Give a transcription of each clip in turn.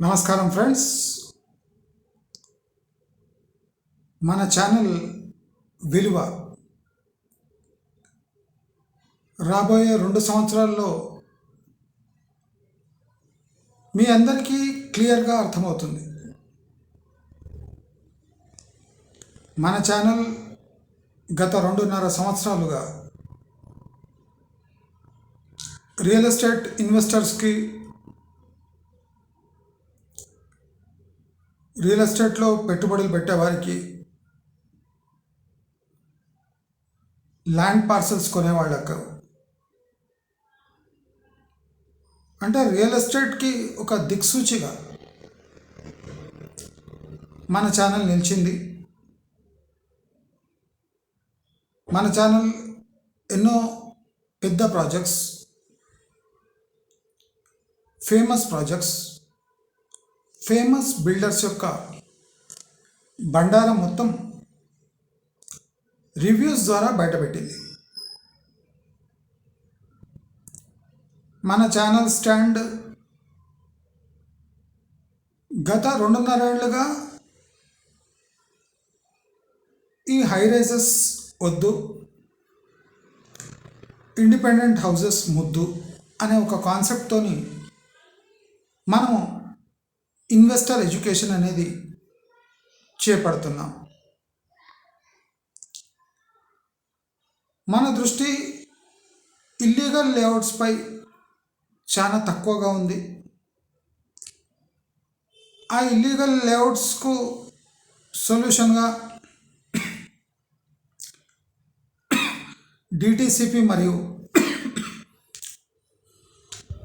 నమస్కారం ఫ్రెండ్స్. మన ఛానల్ విలువ రాబోయే రెండు సంవత్సరాల్లో మీ అందరికీ క్లియర్గా అర్థమవుతుంది. మన ఛానల్ గత రెండున్నర సంవత్సరాలుగా రియల్ ఎస్టేట్ ఇన్వెస్టర్స్కి రియల్ ఎస్టేట్లో పెట్టుబడులు పెట్టేవారికి ల్యాండ్ పార్సల్స్ కొనేవాళ్ళకు. అంటే రియల్ ఎస్టేట్కి ఒక దిక్సూచిగా మన ఛానల్ నిలిచింది. మన ఛానల్ ఎన్నో పెద్ద projects famous projects famous builders యొక్క బండారం మొత్తం రివ్యూస్ ద్వారా బయటపెట్టింది. మన ఛానల్ స్టాండ్ గత రెండున్నర ఏళ్ళుగా ఈ హై రైజెస్ వద్దు ఇండిపెండెంట్ హౌసెస్ ముద్దు అనే ఒక కాన్సెప్ట్తోని మనం ఇన్వెస్టర్ ఎడ్యుకేషన్ అనేది చేపడుతున్నాం. మన దృష్టి ఇల్లీగల్ లేఅవుట్స్పై చాలా తక్కువగా ఉంది. ఆ ఇల్లీగల్ లేఅవుట్స్కు సొల్యూషన్గా డిటిసిపి మరియు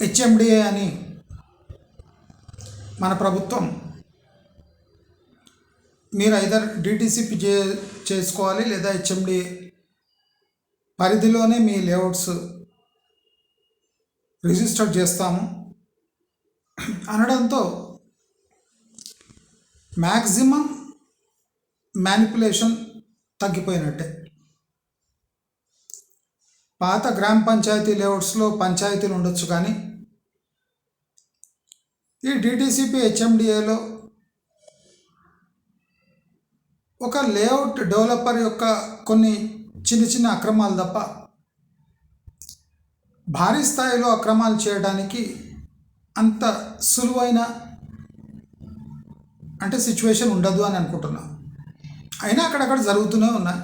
హెచ్ఎండిఏ అని మన ప్రభుత్వం మీరు ఐదర్ డిటిసిపి చే చేసుకోవాలి లేదా హెచ్ఎండి పరిధిలోనే మీ లేఅవుట్స్ రిజిస్టర్ చేస్తాము. అనడంతో మ్యాక్సిమం మ్యానిపులేషన్ తగ్గిపోయినట్టే. పాత గ్రామ పంచాయతీ లేఅవుట్స్లో పంచాయతీలు ఉండొచ్చు కానీ ఈ డిటిసిపి హెచ్ఎండిఏలో ఒక లేఅవుట్ డెవలపర్ యొక్క కొన్ని చిన్న చిన్న అక్రమాలు తప్ప భారీ స్థాయిలో అక్రమాలు చేయడానికి అంత సులువైన అంటే సిచ్యువేషన్ ఉండదు అని అనుకుంటున్నా. అయినా అక్కడక్కడ జరుగుతూనే ఉన్నాయి.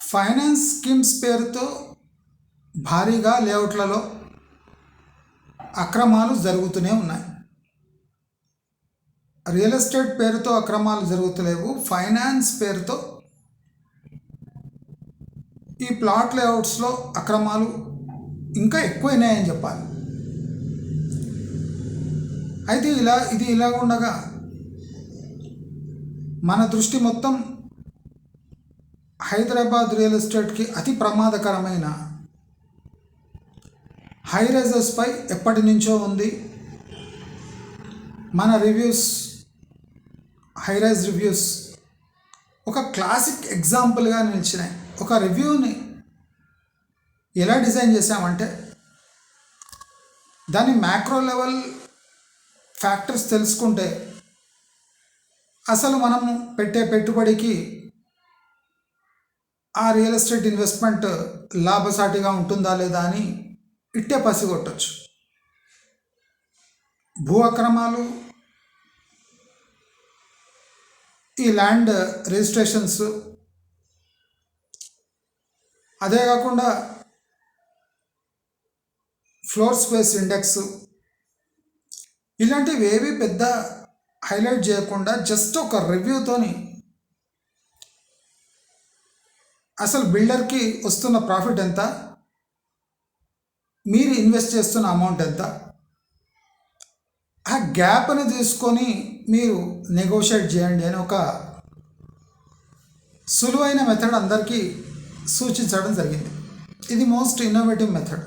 ఫైనాన్స్ స్కీమ్స్ పేరుతో భారీగా లేఅవుట్లలో అక్రమాలు జరుగుతూనే ఉన్నాయి. రియల్ ఎస్టేట్ పేరుతో అక్రమాలు జరుగుతలేవు. ఫైనాన్స్ పేరుతో ఈ ప్లాట్ లేఅవుట్స్లో అక్రమాలు ఇంకా ఎక్కువైనాయని చెప్పాలి. అయితే ఇలా ఇది ఇలా ఉండగా మన దృష్టి మొత్తం హైదరాబాద్ రియల్ ఎస్టేట్కి అతి ప్రమాదకరమైన హై రైజర్స్పై ఎప్పటి నుంచో ఉంది. మన రివ్యూస్ హై రైజ్ రివ్యూస్ ఒక క్లాసిక్ ఎగ్జాంపుల్గా నిలిచినాయి. ఒక రివ్యూని ఎలా డిజైన్ చేసామంటే దాని మ్యాక్రో లెవెల్ ఫ్యాక్టర్స్ తెలుసుకుంటే అసలు మనం పెట్టే పెట్టుబడికి ఆ రియల్ ఎస్టేట్ ఇన్వెస్ట్మెంట్ లాభసాటిగా ఉంటుందా లేదా అని ఇట్టే పసిగొట్టచ్చు భూ అక్రమాలు ఈ ల్యాండ్ రిజిస్ట్రేషన్స్ అదే కాకుండా ఫ్లోర్ స్పేస్ ఇండెక్స్ ఇలాంటివి ఏవి పెద్ద హైలైట్ చేయకుండా జస్ట్ ఒక రివ్యూతోని అసలు బిల్డర్కి వస్తున్న ప్రాఫిట్ ఎంత? మీరు ఇన్వెస్ట్ చేస్తున్న అమౌంట్ ఎంత? ఆ గ్యాప్ని తీసుకొని మీరు నెగోషియేట్ చేయండి అని ఒక సులువైన మెథడ్ అందరికీ సూచించడం జరిగింది. ఇది మోస్ట్ ఇన్నోవేటివ్ మెథడ్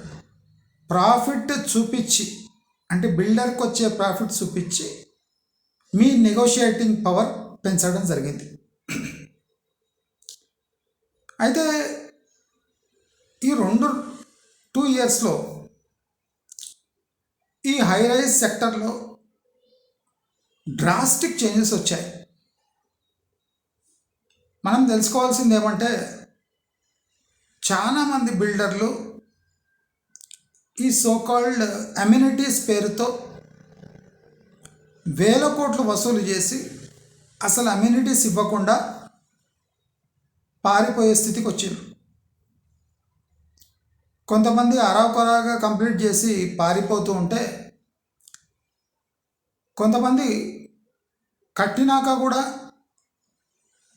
ప్రాఫిట్ చూపించి అంటే బిల్డర్కి వచ్చే ప్రాఫిట్ చూపించి మీ నెగోషియేటింగ్ పవర్ పెంచడం జరిగింది. అయితే ఈ రెండు టూ ఇయర్స్లో ఈ హై రైజ్ సెక్టర్లో డ్రాస్టిక్ చేంజెస్ వచ్చాయి. మనం తెలుసుకోవాల్సింది ఏమంటే చాలామంది బిల్డర్లు ఈ సోకాల్డ్ అమ్యూనిటీస్ పేరుతో వేల కోట్లు వసూలు చేసి అసలు అమ్యూనిటీస్ ఇవ్వకుండా పారిపోయే స్థితికి వచ్చింది కొంతమంది అరాకొరాగా కంప్లీట్ చేసి పారిపోతూ ఉంటే కొంతమంది కట్టినాక కూడా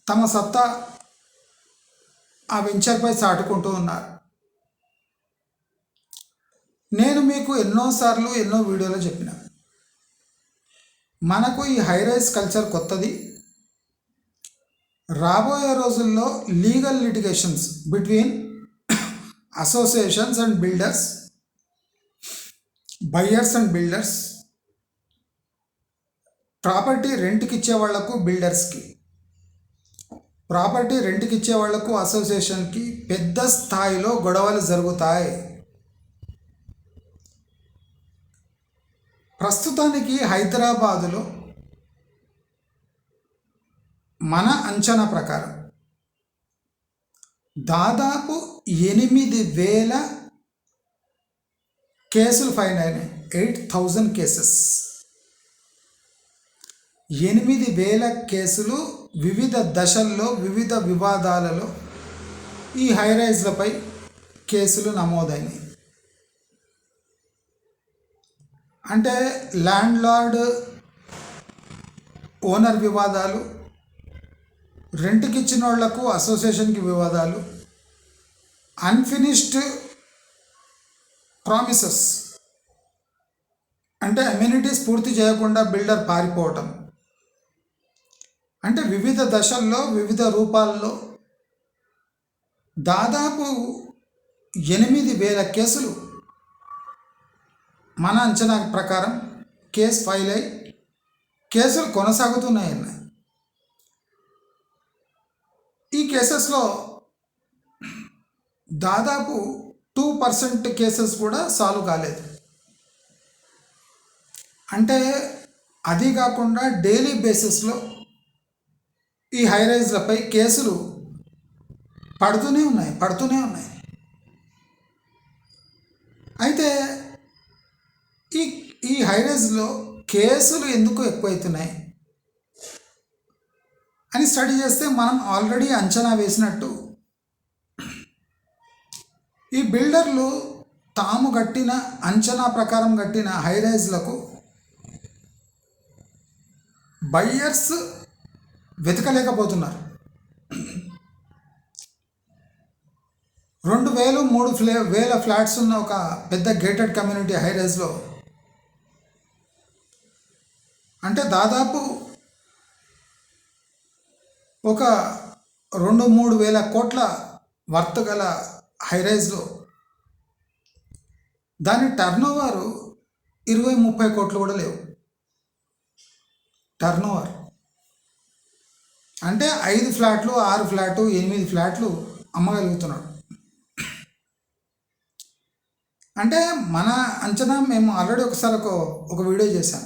తమ సత్తా ఆ వెంచర్పై చాటుకుంటూ ఉన్నారు. నేను మీకు ఎన్నోసార్లు ఎన్నో వీడియోలో చెప్పిన మనకు ఈ హైరైజ్ కల్చర్ కొత్తది. రాబోయే రోజుల్లో legal litigations between associations and builders buyers and builders property రెంట్కి ఇచ్చే వాళ్ళకు బిల్డర్స్కి ప్రాపర్టీ రెంట్కి ఇచ్చే వాళ్ళకు అసోసియేషన్కి పెద్ద స్థాయిలో గొడవలు జరుగుతాయి. ప్రస్తుతానికి హైదరాబాదులో మన అంచనా ప్రకారం దాదాపు ఎనిమిది వేల కేసులు ఫైన్ అయినాయి. Eight thousand cases. ఎనిమిది వేల కేసులు వివిధ దశల్లో వివిధ వివాదాలలో ఈ హైరైజ్లపై కేసులు నమోదైనాయి. అంటే ల్యాండ్ లార్డ్ ఓనర్ వివాదాలు రెంట్కి ఇచ్చిన వాళ్ళకు అసోసియేషన్కి వివాదాలు అన్ఫినిష్డ్ ప్రామిసెస్ అంటే అమ్యూనిటీస్ పూర్తి చేయకుండా బిల్డర్ పారిపోవటం. అంటే వివిధ దశల్లో వివిధ రూపాల్లో దాదాపు ఎనిమిది వేల కేసులు మన అంచనా ప్రకారం కేసు ఫైల్ అయి కేసులు కొనసాగుతున్నాయన్న ఈ కేసెస్లో దాదాపు టూ పర్సెంట్ కేసెస్ కూడా సాల్వ్ కాలేదు. అంటే అది కాకుండా డైలీ బేసిస్లో ఈ హైరైజ్లపై కేసులు పడుతూనే ఉన్నాయి పడుతూనే ఉన్నాయి. అయితే ఈ ఈ హైరైజ్లో కేసులు ఎందుకు ఎక్కువైతున్నాయి అని స్టడీ చేస్తే మనం ఆల్రెడీ అంచనా వేసినట్టు ఈ బిల్డర్లు తాము కట్టిన అంచనా ప్రకారం కట్టిన హైరైజ్లకు బయ్యర్స్ వెతకలేకపోతున్నారు. రెండు వేలు మూడు ఫ్లే వేల ఫ్లాట్స్ ఉన్న ఒక పెద్ద గేటెడ్ కమ్యూనిటీ హైరైజ్లో అంటే దాదాపు ఒక రెండు మూడు వేల కోట్ల వర్త్ గల హైరైజ్లో దాని టర్న్ ఓవర్ ఇరవై ముప్పై కోట్లు కూడా లేవు. టర్న్ ఓవర్ అంటే ఐదు ఫ్లాట్లు ఆరు ఫ్లాట్లు ఎనిమిది ఫ్లాట్లు అమ్మగలుగుతున్నాడు. అంటే మన అంచనా మేము ఆల్రెడీ ఒకసారి ఒక ఒక వీడియో చేశాం.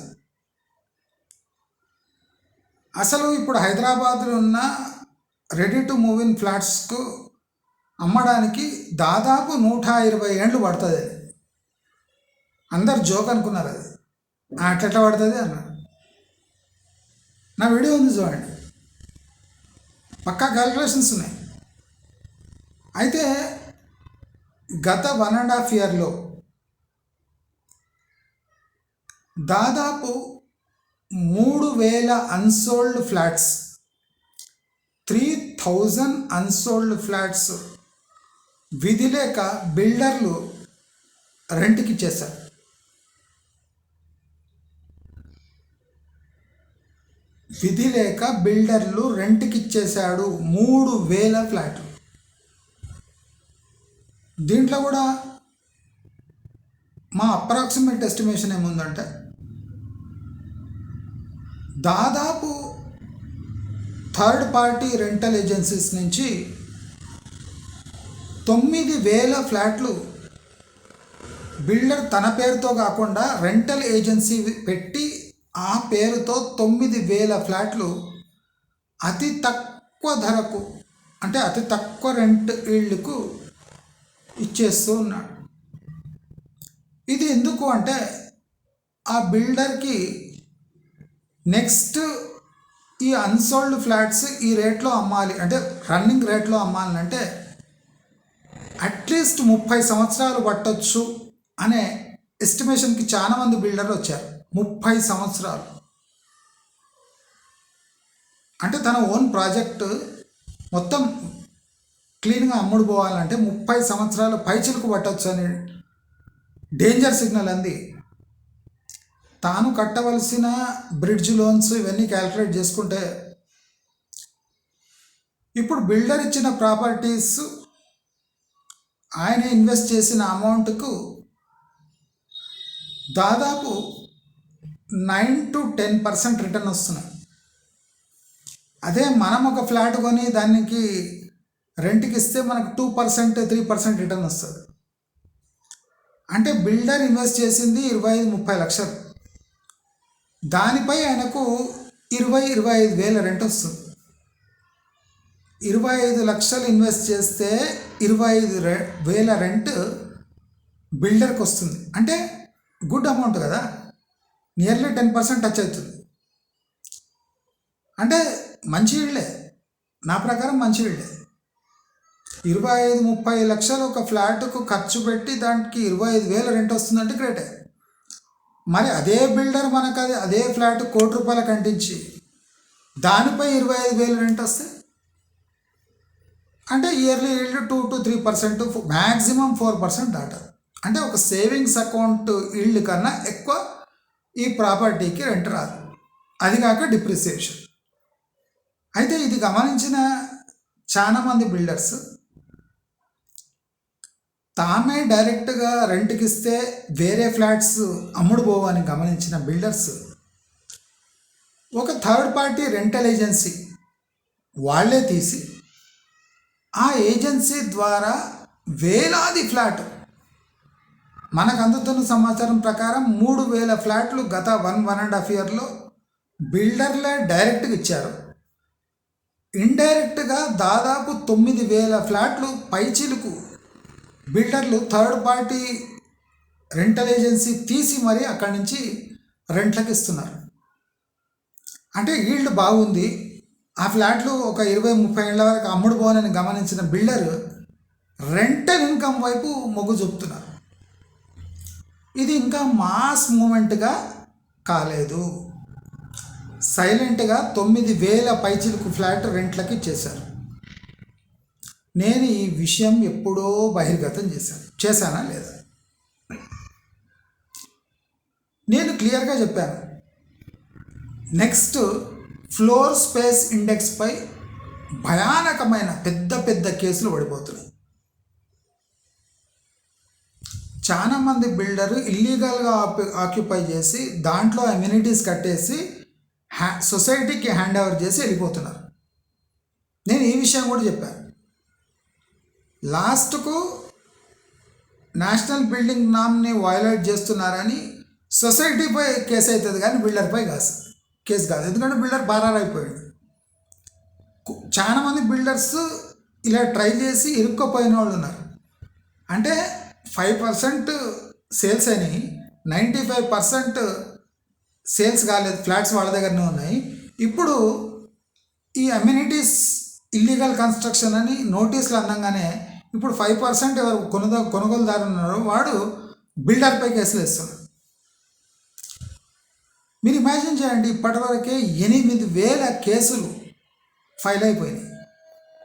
అసలు ఇప్పుడు హైదరాబాద్లో ఉన్న రెడీ టు మూవ్ ఇన్ ఫ్లాట్స్కు అమ్మడానికి దాదాపు నూట ఇరవై ఏండ్లు పడుతుంది. అది అందరు జోక్ అనుకున్నారు అది. అట్లెట్లా పడుతుంది? అన్నారు నా వీడియో ఉంది చూడండి. పక్కా క్యాలిక్యులేషన్స్ ఉన్నాయి. అయితే గత వన్ అండ్ హాఫ్ ఇయర్లో దాదాపు మూడు వేల unsold flats three thousand unsold flats విధి లేక బిల్డర్లు రెంట్కి ఇచ్చేశారు విధి లేక బిల్డర్లు రెంట్కి ఇచ్చేశాడు మూడు వేల ఫ్లాట్లు. దీంట్లో కూడా మా అప్రాక్సిమేట్ ఎస్టిమేషన్ ఏముందంటే? దాదాపు థర్డ్ పార్టీ రెంటల్ ఏజెన్సీస్ నుంచి తొమ్మిది వేల ఫ్లాట్లు. బిల్డర్ తన పేరుతో కాకుండా రెంటల్ ఏజెన్సీ పెట్టి ఆ పేరుతో తొమ్మిది వేల ఫ్లాట్లు. అతి తక్కువ ధరకు అంటే అతి తక్కువ రెంట్ ఇళ్ళకు ఇచ్చేస్తూ ఉన్నాడు. ఇది ఎందుకు అంటే ఆ బిల్డర్కి నెక్స్ట్ ఈ అన్సోల్డ్ ఫ్లాట్స్ ఈ రేట్లో అమ్మాలి అంటే రన్నింగ్ రేట్లో అమ్మాలంటే అట్లీస్ట్ ముప్పై సంవత్సరాలు పట్టొచ్చు అనే ఎస్టిమేషన్కి చాలా మంది బిల్డర్లు వచ్చారు. ముప్పై సంవత్సరాలు. అంటే తన ఓన్ ప్రాజెక్ట్ మొత్తం క్లీన్గా అమ్ముడు పోవాలంటే ముప్పై సంవత్సరాలు పైచిలకు పట్టవచ్చు అని డేంజర్ సిగ్నల్ అంది. తాను కట్టవలసిన బ్రిడ్జ్ లోన్స్ ఇవన్నీ క్యాల్కులేట్ చేసుకుంటే ఇప్పుడు బిల్డర్ ఇచ్చిన ప్రాపర్టీస్ ఆయన ఇన్వెస్ట్ చేసిన అమౌంట్కు దాదాపు nine to ten percent return వస్తున్నాయి. అదే మనం ఒక ఫ్లాట్ కొని దానికి రెంట్కి ఇస్తే మనకు two percent three percent return వస్తుంది. అంటే బిల్డర్ ఇన్వెస్ట్ చేసింది ఇరవై ఐదు ముప్పై లక్షలు. దానిపై ఆయనకు ఇరవై ఇరవై ఐదు వేల రెంట్ వస్తుంది. ఇరవై ఐదు లక్షలు ఇన్వెస్ట్ చేస్తే ఇరవై ఐదు రె వేల రెంట్ బిల్డర్కి వస్తుంది. అంటే గుడ్ అమౌంట్ కదా. నియర్లీ టెన్ పర్సెంట్ టచ్ అవుతుంది. అంటే మంచి ఇళ్ళే నా ప్రకారం మంచి ఇళ్ళే ఇరవై ఐదు ముప్పై లక్షలు ఒక ఫ్లాట్కు ఖర్చు పెట్టి దానికి ఇరవై ఐదు వేల రెంట్ వస్తుందంటే గ్రేటే మరి అదే బిల్డర్ మనకు అది అదే ఫ్లాట్ కోటి రూపాయలు అంటించి దానిపై ఇరవై ఐదు వేలు రెంట్ వస్తే అంటే yearly yield two to three percent maximum four percent దాటారు. అంటే ఒక సేవింగ్స్ అకౌంట్ ఈల్డ్ కన్నా ఎక్కువ ఈ ప్రాపర్టీకి రెంట్ రాదు. అది కాక డిప్రిసియేషన్ అయితే ఇది గమనించిన చాలామంది బిల్డర్స్ తామే డైరెక్ట్గా రెంట్కి ఇస్తే వేరే ఫ్లాట్స్ అమ్ముడు పోవని గమనించిన బిల్డర్స్ ఒక థర్డ్ పార్టీ రెంటల్ ఏజెన్సీ వాళ్ళే తీసి ఆ ఏజెన్సీ ద్వారా వేలాది ఫ్లాట్ మనకు అందుతున్న సమాచారం ప్రకారం మూడు వేల ఫ్లాట్లు గత వన్ వన్ అండ్ హాఫ్ ఇయర్లో బిల్డర్లే డైరెక్ట్గా ఇచ్చారు. ఇండైరెక్ట్గా దాదాపు తొమ్మిది వేల ఫ్లాట్లు పైచిలుకు బిల్డర్లు థర్డ్ పార్టీ రెంటల్ ఏజెన్సీ తీసి మరీ అక్కడి నుంచి రెంట్లకు ఇస్తున్నారు. అంటే ఈల్డ్ బాగుంది. ఆ ఫ్లాట్లు ఒక ఇరవై ముప్పై ఏళ్ళ వరకు అమ్ముడు పోనని గమనించిన బిల్డర్ రెంటల్ ఇన్కమ్ వైపు మొగ్గు చూపుతున్నారు. ఇది ఇంకా మాస్ మూమెంట్గా కాలేదు. సైలెంట్గా తొమ్మిది వేల పైచిలకు ఫ్లాట్ రెంట్లకి ఇచ్చేశారు నేను ఈ విషయం ఎప్పుడో బహిర్గతం చేశాను. చేశానా లేదా? నేను క్లియర్గా చెప్పాను. నెక్స్ట్ ఫ్లోర్ స్పేస్ ఇండెక్స్పై భయానకమైన పెద్ద పెద్ద కేసులు పడిపోతున్నాయి. చాలా మంది ఇల్లీగల్గా ఆక్యుపై చేసి దాంట్లో అమ్యూనిటీస్ కట్టేసి హ్యా సొసైటీకి హ్యాండ్ ఓవర్ చేసి వెళ్ళిపోతున్నారు. నేను ఈ విషయం కూడా చెప్పాను లాస్ట్కు నేషనల్ బిల్డింగ్ నామ్ని వయలేట్ చేస్తున్నారని సొసైటీపై కేసు అవుతుంది కానీ బిల్డర్పై కాదు. కేసు కాదు. ఎందుకంటే బిల్డర్ బారార్ అయిపోయాడు చాలామంది చాలా మంది బిల్డర్స్ ఇలా ట్రై చేసి ఇరుక్కోపోయిన వాళ్ళు ఉన్నారు. అంటే ఫైవ్ పర్సెంట్ సేల్స్ అని నైంటీ ఫైవ్ పర్సెంట్ సేల్స్ కాలేదు. ఫ్లాట్స్ వాళ్ళ దగ్గరనే ఉన్నాయి. ఇప్పుడు ఈ అమ్యూనిటీస్ ఇల్లీగల్ కన్స్ట్రక్షన్ అని నోటీసులు అందంగానే ఇప్పుడు ఫైవ్ పర్సెంట్ ఎవరు కొనుగో కొనుగోలుదారు ఉన్నారో వాడు బిల్డర్పై కేసులు వేస్తున్నాడు. మీరు ఇమాజిన్ చేయండి ఇప్పటివరకే ఎనిమిది వేల కేసులు ఫైల్ అయిపోయినాయి.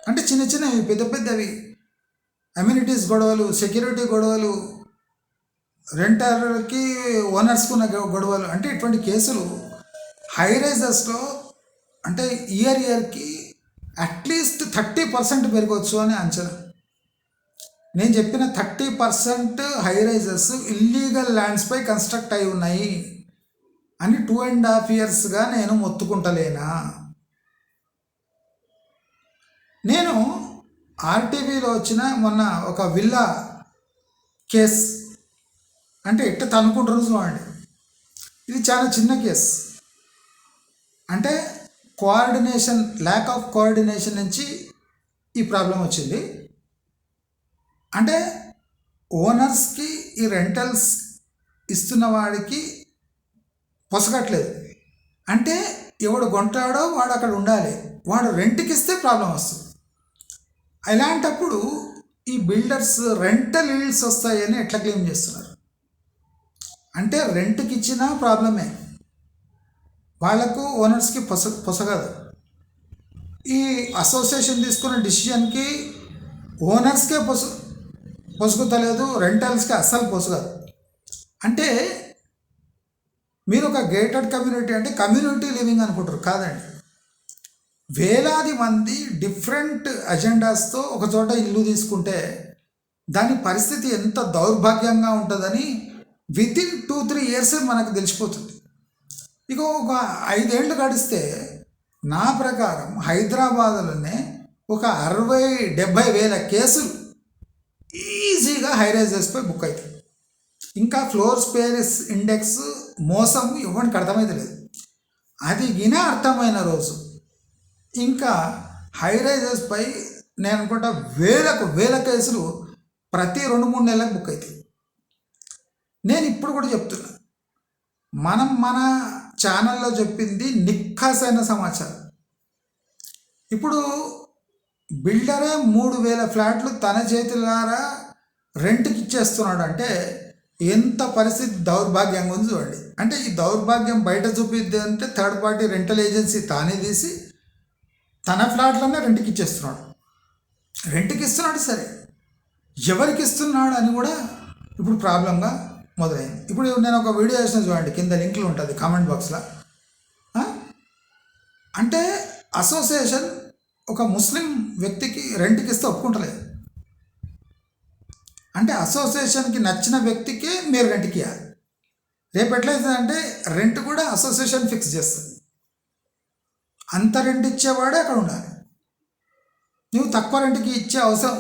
అంటే చిన్న చిన్నవి పెద్ద పెద్దవి. అమ్యూనిటీస్ గొడవలు సెక్యూరిటీ గొడవలు రెంటర్కి ఓనర్స్కి ఉన్న గొ- గొడవలు. అంటే ఇటువంటి కేసులు హై రైజర్స్లో అంటే ఇయర్ ఇయర్కి అట్లీస్ట్ థర్టీ పర్సెంట్ పెరగవచ్చు అని అంచనా. నేను చెప్పిన thirty percent high risers illegal ల్యాండ్స్పై construct అయి ఉన్నాయి. అని టూ అండ్ హాఫ్ ఇయర్స్గా నేను మొత్తుకుంటలేనా? నేను ఆర్టీవీలో వచ్చిన మొన్న ఒక విల్లా కేస్ అంటే ఎట్ట తనుకుంటారు చూడండి. ఇది చాలా చిన్న కేస్. అంటే కోఆర్డినేషన్ ల్యాక్ ఆఫ్ కోఆర్డినేషన్ నుంచి ఈ ప్రాబ్లం వచ్చింది. అంటే ఓనర్స్కి ఈ రెంటల్స్ ఇస్తున్న వాడికి పొసగట్లేదు. అంటే ఎవడు కొంటాడో వాడు అక్కడ ఉండాలి. వాడు రెంట్కి ఇస్తే ప్రాబ్లం వస్తుంది. అలాంటప్పుడు ఈ బిల్డర్స్ రెంటల్ ఇల్స్ వస్తాయని ఎట్లా క్లెయిమ్ చేస్తున్నారు? అంటే రెంట్కి ఇచ్చినా ప్రాబ్లమే. వాళ్ళకు ఓనర్స్కి పొస పొసగదు. ఈ అసోసియేషన్ తీసుకున్న డిసిషన్కి ఓనర్స్కే పొసు పొసుగుతలేదు రెంటల్స్కి అస్సలు పొసగదు. అంటే మీరు ఒక గేటెడ్ కమ్యూనిటీ అంటే కమ్యూనిటీ లివింగ్ అనుకుంటారు కాదండి. వేలాది మంది డిఫరెంట్ అజెండాస్తో ఒక చోట ఇల్లు తీసుకుంటే దాని పరిస్థితి ఎంత దౌర్భాగ్యంగా ఉంటుందని within two three years మనకు తెలిసిపోతుంది. ఇక ఒక ఐదేళ్ళు గడిస్తే నా ప్రకారం హైదరాబాద్లోనే ఒక అరవై డెబ్భై వేల కేసులు ఈజీగా హైరైజెస్పై బుక్ అవుతాయి. ఇంకా ఫ్లోర్ స్పేస్ ఇండెక్స్ మోసం ఇవ్వడానికి అర్థమైతే లేదు అది గిన అర్థమైన రోజు. ఇంకా హైరైజెస్ పై నేను అనుకుంటా వేలకు వేల కేసులు ప్రతి రెండు మూడు నెలలకు బుక్ అవుతాయి నేను ఇప్పుడు కూడా చెప్తున్నా. మనం మన ఛానల్లో చెప్పింది నిఖాసైన సమాచారం. ఇప్పుడు బిల్డరే మూడు వేల ఫ్లాట్లు తన చేతులారా రెంట్కి ఇచ్చేస్తున్నాడు అంటే ఎంత పరిస్థితి దౌర్భాగ్యంగా ఉంది చూడండి. అంటే ఈ దౌర్భాగ్యం బయట చూపిద్ది అంటే థర్డ్ పార్టీ రెంటల్ ఏజెన్సీ తానే తీసి తన ఫ్లాట్లోనే రెంట్కి ఇచ్చేస్తున్నాడు. రెంట్కి ఇస్తున్నాడు సరే. ఎవరికి ఇస్తున్నాడు అని కూడా ఇప్పుడు ప్రాబ్లంగా మొదలైంది. ఇప్పుడు నేను ఒక వీడియో చేసిన చూడండి కింద లింక్లు ఉంటుంది కామెంట్ బాక్స్లో అంటే అసోసియేషన్ ఒక ముస్లిం వ్యక్తికి రెంట్కి ఇస్తే ఒప్పుకుంటలేదు. అంటే అసోసియేషన్కి నచ్చిన వ్యక్తికి మీరు రెంట్కి ఇవ్వాలి రేపు ఎట్లయితుందంటే రెంట్ కూడా అసోసియేషన్ ఫిక్స్ చేస్తుంది. అంత రెంట్ ఇచ్చేవాడే అక్కడ ఉండాలి. నువ్వు తక్కువ రెంట్కి ఇచ్చే అవసరం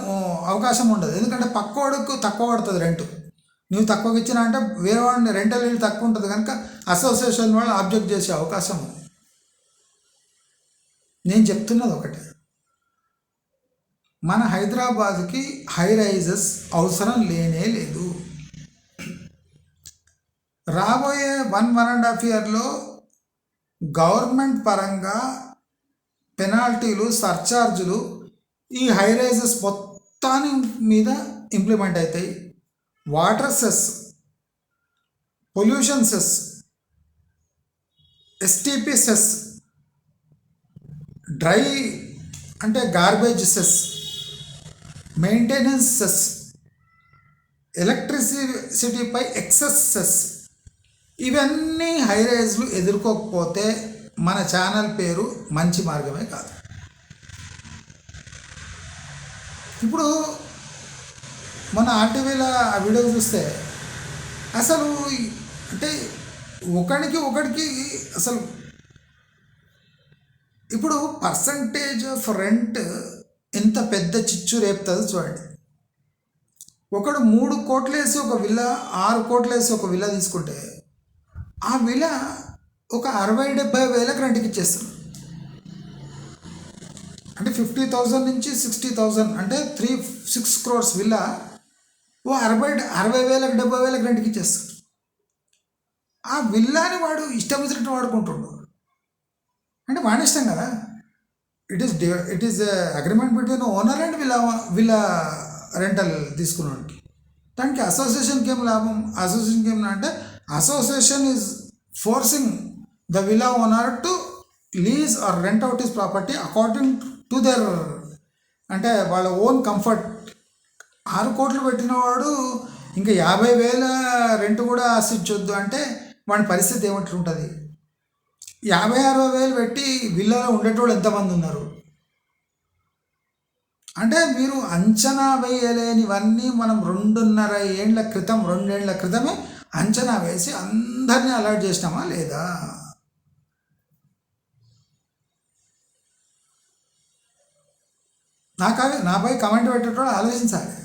అవకాశం ఉండదు. ఎందుకంటే పక్కోడుకు తక్కువ పడుతుంది రెంట్ నువ్వు తక్కువకి ఇచ్చినా అంటే వేరే వాడిని రెంటల్ ఇల్లు తక్కువ ఉంటుంది కనుక అసోసియేషన్ వాళ్ళు ఆబ్జెక్ట్ చేసే అవకాశం ఉంది. నేను చెప్తున్నది ఒకటే. మన హైదరాబాద్కి హై రైజెస్ అవసరం లేనే లేదు. రాబోయే వన్ వన్ అండ్ హాఫ్ ఇయర్లో గవర్నమెంట్ పరంగా పెనాల్టీలు సర్చార్జులు ఈ హై రైజెస్ మొత్తాన్ని మీద ఇంప్లిమెంట్ అవుతాయి. Water cess pollution cess STP cess dry అంటే గార్బేజ్ సెస్ మెయింటెనెన్స్ సెస్ ఎలక్ట్రిసిటీపై ఎక్సెస్ సెస్ ఇవన్నీ హై రైజ్లు ఎదుర్కోకపోతే మన ఛానల్ పేరు మంచి మార్గమే కాదు. ఇప్పుడు మన ఆర్టీవీల ఆ వీడియో చూస్తే అసలు అంటే ఒకడికి ఒకడికి అసలు ఇప్పుడు పర్సంటేజ్ ఆఫ్ రెంట్ ఎంత పెద్ద చిచ్చు రేపుతుందో చూడండి. ఒకడు మూడు కోట్లు వేసి ఒక విల ఆరు కోట్లు వేసి ఒక విల తీసుకుంటే ఆ విల ఒక అరవై డెబ్బై వేలకు రెంట్కి ఇచ్చేస్తారు అంటే ఫిఫ్టీ థౌజండ్ నుంచి సిక్స్టీ థౌజండ్ అంటే త్రీ సిక్స్ క్రోర్స్ విల్లా ఓ అరవై అరవై వేలకు డెబ్బై వేలకు రెంట్కి ఇచ్చేస్తాడు ఆ విల్లాని వాడు ఇష్టం వచ్చినట్టు వాడుకుంటుండు. అంటే వాడిష్టం కదా? It is it is agreement between owner and villa villa rental తీసుకున్న దానికి అసోసియేషన్కి ఏం లాభం? అసోసియేషన్కి ఏం అంటే association is forcing the villa owner to lease or rent out is property according to their అంటే వాళ్ళ ఓన్ కంఫర్ట్ ఆరు కోట్లు పెట్టినవాడు ఇంకా యాభై వేల రెంట్ కూడా ఆశించొద్దు అంటే వాడి పరిస్థితి ఏమంటుంటుంది ఉంటుంది? యాభై అరవై వేలు పెట్టి విల్లలో ఉండేటోళ్ళు ఎంతమంది ఉన్నారు? అంటే మీరు అంచనా వేయలేనివన్నీ మనం రెండున్నర ఏండ్ల క్రితం రెండేళ్ళ క్రితమే అంచనా వేసి అందరినీ అలర్ట్ చేసినామా లేదా? నాకు నాపై కమెంట్ పెట్టేటోడు ఆలోచించాలి.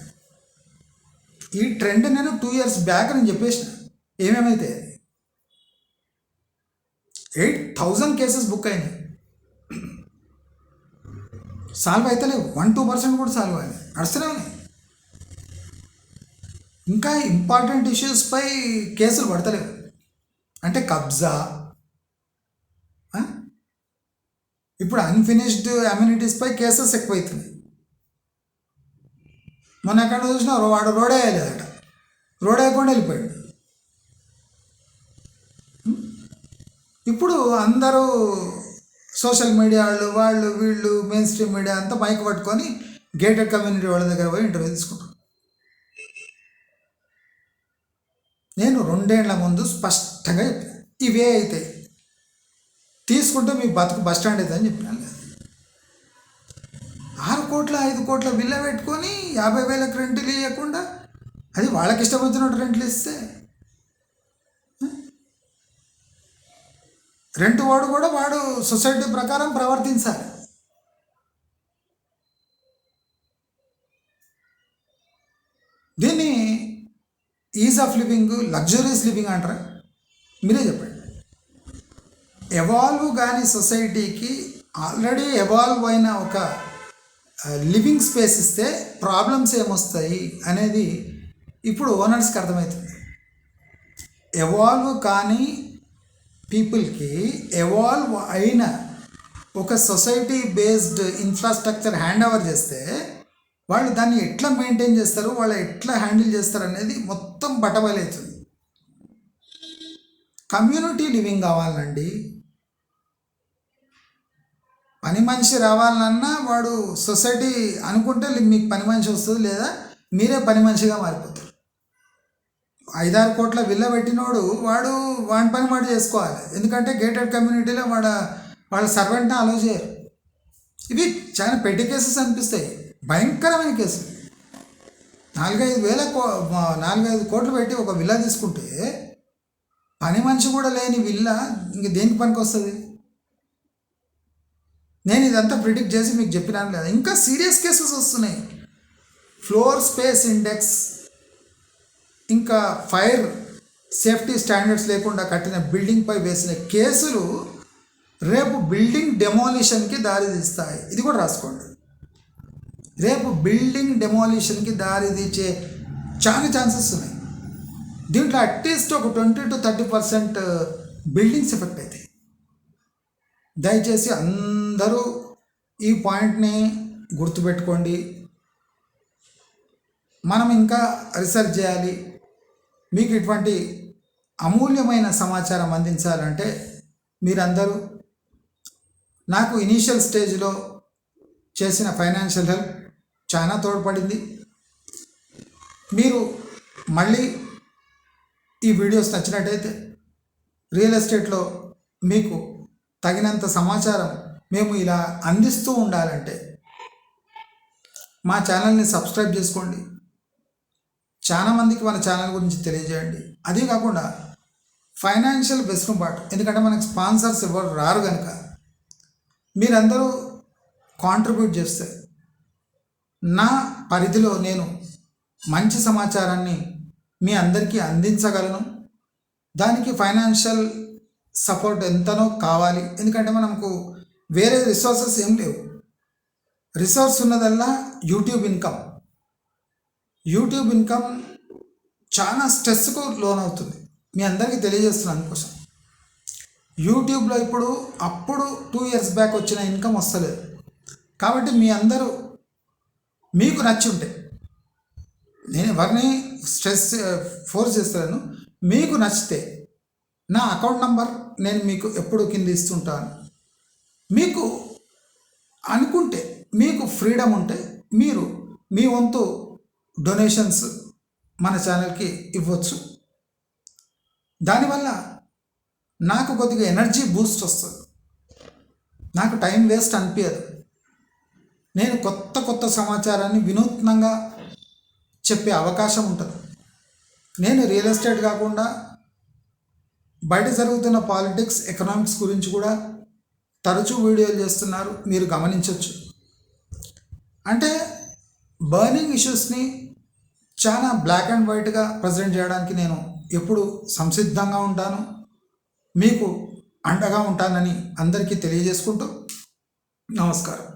ఈ ట్రెండ్ నేను టూ ఇయర్స్ బ్యాక్ నేను చెప్పేసిన. ఏమేమైతే? ఎయిట్ థౌజండ్ కేసెస్ బుక్ అయినాయి. సాల్వ్ అవుతలేవు వన్ టూ పర్సెంట్ కూడా సాల్వ్ అయింది నడుస్తూనే ఉన్నాయి ఇంకా ఇంపార్టెంట్ ఇష్యూస్పై కేసులు పడతలేవు. అంటే కబ్జా ఇప్పుడు అన్ఫినిష్డ్ అమ్యూనిటీస్పై కేసెస్ ఎక్కువైతున్నాయి. మొన్న ఎక్కడ చూసినా వాడు రోడ్ వేయలేదట. రోడ్ వేయకుండా వెళ్ళిపోయాడు ఇప్పుడు అందరూ సోషల్ మీడియా వాళ్ళు వాళ్ళు వీళ్ళు మెయిన్ స్ట్రీమ్ మీడియా అంతా మైక్ పట్టుకొని గేటెడ్ కమ్యూనిటీ వాళ్ళ దగ్గర పోయి ఇంటర్వ్యూ తీసుకుంటారు. నేను రెండేళ్ళ ముందు స్పష్టంగా చెప్పాను ఇవే అయితే. తీసుకుంటే మీ బతుకు బస్ స్టాండ్ అవుతుందని అని చెప్పినాను లేదు ఆరు కోట్ల ఐదు కోట్ల బిల్ల పెట్టుకొని యాభై వేలకు రెంట్లు ఇవ్వకుండా అది వాళ్ళకి ఇష్టం వచ్చినట్టు రెంట్లు ఇస్తే రెంట్ వాడు కూడా వాడు సొసైటీ ప్రకారం ప్రవర్తించాలి. దీన్ని ease of living luxuries living అంటారా? మీరే చెప్పండి. ఎవాల్వ్ కాని సొసైటీకి ఆల్రెడీ ఎవాల్వ్ అయిన ఒక లివింగ్ స్పేస్ ఇస్తే ప్రాబ్లమ్స్ ఏమొస్తాయి అనేది ఇప్పుడు ఓనర్స్కి అర్థమవుతుంది. ఎవాల్వ్ కానీ పీపుల్కి ఎవాల్వ్ అయిన ఒక society based infrastructure hand over చేస్తే వాళ్ళు దాన్ని ఎట్లా మెయింటైన్ చేస్తారు వాళ్ళు ఎట్లా హ్యాండిల్ చేస్తారు అనేది మొత్తం బటబలవుతుంది కమ్యూనిటీ లివింగ్ కావాలండి. పని మనిషి రావాలన్నా వాడు సొసైటీ అనుకుంటే మీకు పని మనిషి వస్తుంది లేదా మీరే పని మనిషిగా మారిపోతారు. ఐదారు కోట్ల విల్ల పెట్టినోడు వాడు వాడి పని వాడు చేసుకోవాలి. ఎందుకంటే గేటెడ్ కమ్యూనిటీలో వాడ వాళ్ళ సర్వెంట్ని అలో చేయరు. ఇవి చాలా పెట్టి కేసెస్ అనిపిస్తాయి. భయంకరమైన కేసులు నాలుగైదు వేల కో నాలుగైదు కోట్లు పెట్టి ఒక విల్లా తీసుకుంటే పని మనిషి కూడా లేని విల్లా ఇంక దేనికి పనికి వస్తుంది? నేను ఇదంతా ప్రిడిక్ట్ చేసి మీకు చెప్పినాను లేదా ఇంకా సీరియస్ కేసెస్ వస్తున్నాయి. ఫ్లోర్ స్పేస్ ఇండెక్స్ ఇంకా ఫైర్ సేఫ్టీ స్టాండర్డ్స్ లేకుండా కట్టిన బిల్డింగ్పై వేసిన కేసులు రేపు బిల్డింగ్ డెమాలిషన్కి దారి తీస్తాయి. ఇది కూడా రాసుకోండి. రేపు బిల్డింగ్ డెమాలిషన్కి దారి చాలా ఛాన్సెస్ ఉన్నాయి. దీంట్లో అట్లీస్ట్ ఒక twenty to thirty percent buildings effect అవుతాయి దయచేసి అందరూ ఈ పాయింట్ని గుర్తుపెట్టుకోండి. మనం ఇంకా రీసెర్చ్ చేయాలి. మీకు ఇటువంటి అమూల్యమైన సమాచారం అందించాలంటే మీరందరూ నాకు ఇనీషియల్ స్టేజ్లో చేసిన ఫైనాన్షియల్ హెల్ప్ చాలా తోడ్పడింది. మీరు మళ్ళీ ఈ వీడియోస్ నచ్చినట్టయితే రియల్ ఎస్టేట్లో మీకు తగినంత సమాచారం మేము ఇలా అందిస్తూ ఉండాలంటే మా ఛానల్ని సబ్స్క్రైబ్ చేసుకోండి. చాలా మందికి మన ఛానల్ గురించి తెలియజేయండి. అదే కాకుండా ఫైనాన్షియల్ వెసులుబాటు ఎందుకంటే మనకు స్పాన్సర్స్ ఎవరు రారు కనుక మీరందరూ కాంట్రిబ్యూట్ చేస్తే నా పరిధిలో నేను మంచి సమాచారాన్ని మీ అందరికీ అందించగలను. దానికి ఫైనాన్షియల్ సపోర్ట్ ఎంతనో కావాలి. ఎందుకంటే మనకు వేరే రిసోర్సెస్ ఏం లేవు. రిసోర్స్ ఉన్నదల్లా యూట్యూబ్ ఇన్కమ్ యూట్యూబ్ ఇన్కమ్ చాలా స్ట్రెస్కు లోన్ అవుతుంది. మీ అందరికీ తెలియజేస్తున్నాను కోసం యూట్యూబ్లో ఇప్పుడు అప్పుడు టూ ఇయర్స్ బ్యాక్ వచ్చిన ఇన్కమ్ వస్తలేదు. కాబట్టి మీ అందరూ మీకు నచ్చి ఉంటే నేను ఎవరిని స్ట్రెస్ ఫోర్స్ చేస్తాను మీకు నచ్చితే నా అకౌంట్ నంబర్ నేను మీకు ఎప్పుడు కింద ఇస్తుంటాను. మీకు అనుకుంటే మీకు ఫ్రీడమ్ ఉంటే మీరు మీ వంతు డొనేషన్స్ మన ఛానల్కి ఇవ్వచ్చు. దానివల్ల నాకు కొద్దిగా ఎనర్జీ బూస్ట్ వస్తుంది. నాకు టైం వేస్ట్ అనిపించదు నేను కొత్త కొత్త సమాచారాన్ని వినూత్నంగా చెప్పే అవకాశం ఉంటుంది. నేను రియల్ ఎస్టేట్ కాకుండా బయట జరుగుతున్న పాలిటిక్స్ ఎకనామిక్స్ గురించి కూడా తరచూ వీడియోలు చేస్తున్నారు. మీరు గమనించవచ్చు అంటే బర్నింగ్ ఇష్యూస్ని చాలా బ్లాక్ అండ్ వైట్గా ప్రజెంట్ చేయడానికి నేను ఎప్పుడు సంసిద్ధంగా ఉంటాను. మీకు అండగా ఉంటానని అందరికీ తెలియజేసుకుంటూ నమస్కారం.